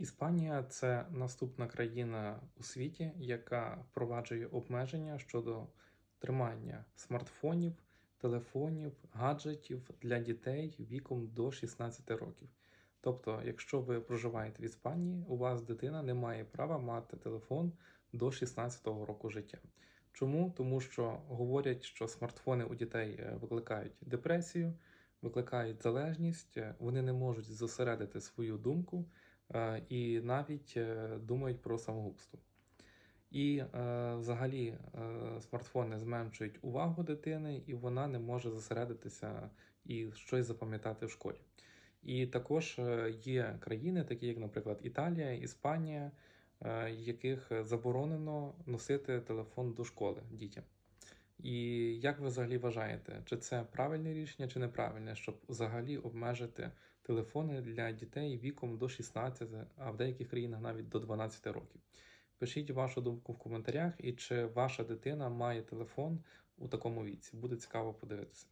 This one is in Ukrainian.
Іспанія це наступна країна у світі, яка впроваджує обмеження щодо тримання смартфонів, телефонів, гаджетів для дітей віком до 16 років. Тобто, якщо ви проживаєте в Іспанії, у вас дитина не має права мати телефон до 16 року життя. Чому? Тому що говорять, що смартфони у дітей е, викликають депресію, викликають залежність, е, вони не можуть зосередити свою думку і навіть е, думають про самогубство. І е, взагалі е, смартфони зменшують увагу дитини, і вона не може зосередитися і щось запам'ятати в школі. І також е, є країни, такі як, наприклад, Італія, Іспанія, е, яких заборонено носити телефон до школи дітям. І як ви взагалі вважаєте, чи це правильне рішення, чи неправильне, щоб взагалі обмежити телефони для дітей віком до 16, а в деяких країнах навіть до 12 років? Пишіть вашу думку в коментарях, і чи ваша дитина має телефон у такому віці. Буде цікаво подивитися.